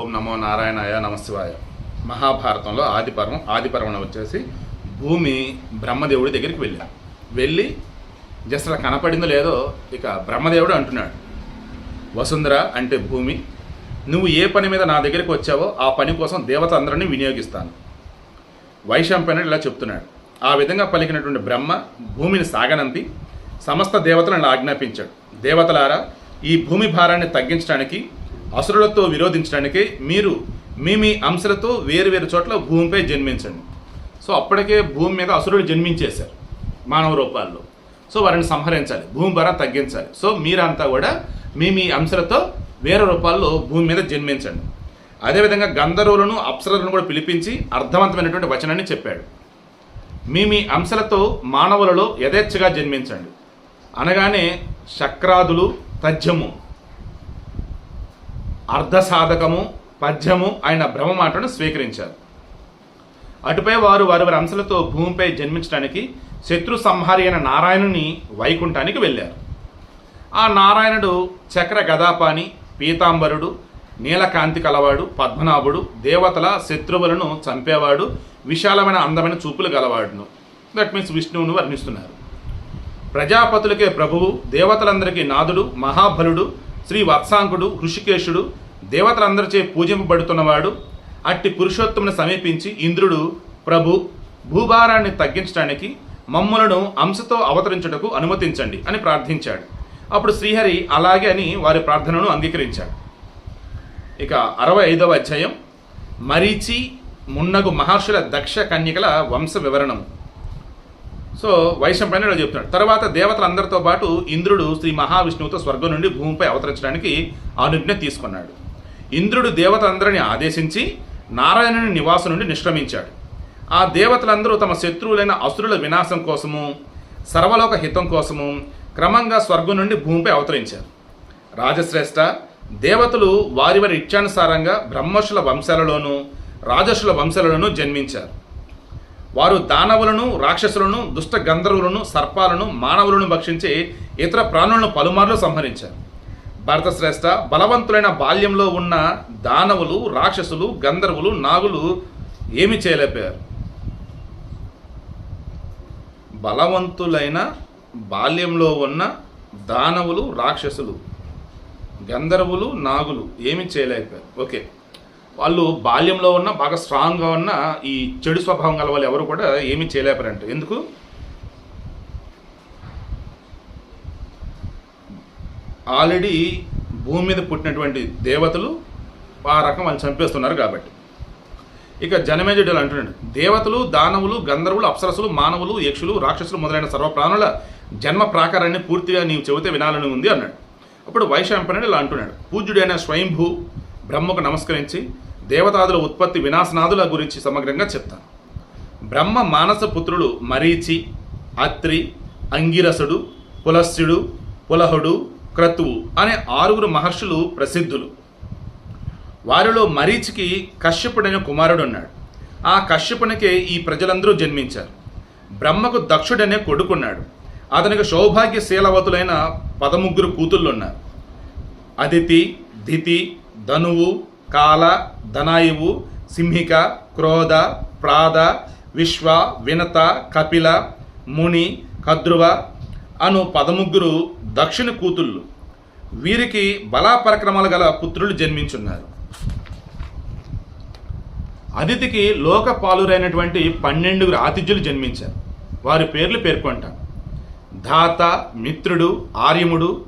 ఓం నమో నారాయణాయ నమశివాయ. మహాభారతంలో ఆదిపర్వం ఆదిపర్వణ వచ్చేసి భూమి బ్రహ్మదేవుడి దగ్గరికి వెళ్ళాం. వెళ్ళి జస్ట్ అలా కనపడిందో లేదో ఇక బ్రహ్మదేవుడు అంటున్నాడు. వసుంధర అంటే భూమి నువ్వు ఏ పని మీద నా దగ్గరికి వచ్చావో ఆ పని కోసం దేవత అందరినీ వినియోగిస్తాను. వైశంపనుడు ఇలా చెప్తున్నాడు. ఆ విధంగా పలికినటువంటి బ్రహ్మ భూమిని సాగనంపి సమస్త దేవతలను ఆజ్ఞాపించాడు. దేవతలారా ఈ భూమి భారాన్ని తగ్గించడానికి అసురులతో విరోధించడానికి మీరు మీ మీ అంశలతో వేరు వేరు చోట్ల భూమిపై జన్మించండి. సో అప్పటికే భూమి మీద అసురులు జన్మించేశారు మానవ రూపాల్లో. సో వారిని సంహరించాలి భూమి భారం తగ్గించాలి. సో మీరంతా కూడా మీ మీ అంశలతో వేరే రూపాల్లో భూమి మీద జన్మించండి. అదేవిధంగా గంధర్వులను అప్సరలను కూడా పిలిపించి అర్థవంతమైనటువంటి వచనాన్ని చెప్పాడు. మీ మీ అంశలతో మానవులలో యథేచ్ఛగా జన్మించండి. అనగానే శక్రాదులు తజ్జము అర్ధసాధకము పద్యము ఆయన భ్రమ మాటను స్వీకరించారు. అటుపై వారు వారి వారి భూమిపై జన్మించడానికి శత్రు సంహారి అయిన నారాయణుని వైకుంఠానికి వెళ్ళారు. ఆ నారాయణుడు చక్ర గదాపాని పీతాంబరుడు నీలకాంతి కలవాడు పద్మనాభుడు దేవతల శత్రువులను చంపేవాడు విశాలమైన అందమైన చూపులు గలవాడును. దట్ మీన్స్ విష్ణువును వర్ణిస్తున్నారు. ప్రజాపతులకే ప్రభువు దేవతలందరికీ నాదుడు మహాబలుడు శ్రీ వత్సాంకుడు హృషికేశుడు దేవతలందరిచే పూజింపబడుతున్నవాడు అట్టి పురుషోత్తముని సమీపించి ఇంద్రుడు ప్రభు భూభారాన్ని తగ్గించడానికి మమ్ములను అంశతో అవతరించుటకు అనుమతించండి అని ప్రార్థించాడు. అప్పుడు శ్రీహరి అలాగే అని వారి ప్రార్థనను అంగీకరించాడు. ఇక అరవై ఐదవ అధ్యాయం మరీచి మున్నగు మహర్షుల దక్ష కన్యకల వంశ వివరణము. సో వైశంపైన చెప్తున్నాడు. తర్వాత దేవతలందరితో పాటు ఇంద్రుడు శ్రీ మహావిష్ణువుతో స్వర్గం నుండి భూమిపై అవతరించడానికి అనుజ్ఞ తీసుకున్నాడు. ఇంద్రుడు దేవతలందరినీ ఆదేశించి నారాయణుని నివాసం నుండి నిష్క్రమించాడు. ఆ దేవతలందరూ తమ శత్రువులైన అసురుల వినాశం కోసము సర్వలోక హితం కోసము క్రమంగా స్వర్గం నుండి భూమిపై అవతరించారు. రాజశ్రేష్ఠ దేవతలు వారి వారి ఇచ్చానుసారంగా బ్రహ్మర్షుల వంశాలలోనూ రాజర్షుల వంశాలలోనూ జన్మించారు. వారు దానవులను రాక్షసులను దుష్ట గంధర్వులను సర్పాలను మానవులను భక్షించి ఇతర ప్రాణులను పలుమార్లు సంహరించారు. భరతశ్రేష్ఠ బలవంతులైన బాల్యంలో ఉన్న దానవులు రాక్షసులు గంధర్వులు నాగులు ఏమి చేయలేకపోయారు. బలవంతులైన బాల్యంలో ఉన్న దానవులు రాక్షసులు గంధర్వులు నాగులు ఏమి చేయలేకపోయారు. ఓకే. వాళ్ళు బాల్యంలో ఉన్న బాగా స్ట్రాంగ్గా ఉన్న ఈ చెడు స్వభావం గల వాళ్ళు ఎవరు కూడా ఏమీ చేయలేపారంట ఎందుకు? ఆల్రెడీ భూమి మీద పుట్టినటువంటి దేవతలు ఆ రకం వాళ్ళు చంపేస్తున్నారు కాబట్టి. ఇక జనమేజుడు అంటున్నాడు? దేవతలు దానవులు గంధర్వులు అప్సరసులు మానవులు యక్షులు రాక్షసులు మొదలైన సర్వ ప్రాణుల జన్మ ప్రాకారాన్ని పూర్తిగా నీవు చెబితే వినాలని ఉంది అన్నాడు. అప్పుడు వైశంపనుడు ఇలా అంటున్నాడు. పూజ్యుడైన స్వయంభూ బ్రహ్మకు నమస్కరించి దేవతాదుల ఉత్పత్తి వినాశనాదుల గురించి సమగ్రంగా చెప్తాను. బ్రహ్మ మానస పుత్రుడు మరీచి అత్రి అంగిరసుడు పులస్యుడు పులహుడు క్రతువు అనే ఆరుగురు మహర్షులు ప్రసిద్ధులు. వారిలో మరీచికి కశ్యపుడైన కుమారుడు ఉన్నాడు ఆ కశ్యపునికే ఈ ప్రజలందరూ జన్మించారు. బ్రహ్మకు దక్షుడనే కొడుకున్నాడు. అతనికి సౌభాగ్యశీలవతులైన పదముగ్గురు కూతుళ్ళు ఉన్నారు అదితి దితి ధనువు కాల ధనాయువు సింహిక క్రోధ ప్రాద విశ్వ వినత కపిల ముని కద్రువ అను పదముగ్గురు దక్షిణ కూతుళ్ళు. వీరికి బలాపరక్రమాలు గల పుత్రులు జన్మించున్నారు. అదితికి లోకపాలురైనటువంటి పన్నెండుగురు ఆతిథ్యులు జన్మించారు. వారి పేర్లు పేర్కొంటాం. ధాత మిత్రుడు ఆర్యముడు.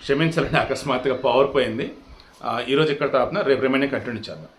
క్షమించాలని అకస్మాత్తుగా పవర్ పోయింది. ఆ, ఈరోజు ఇక్కడ తాపున రేపు రిమైనింగ్ కంటిన్యూ చేద్దాం.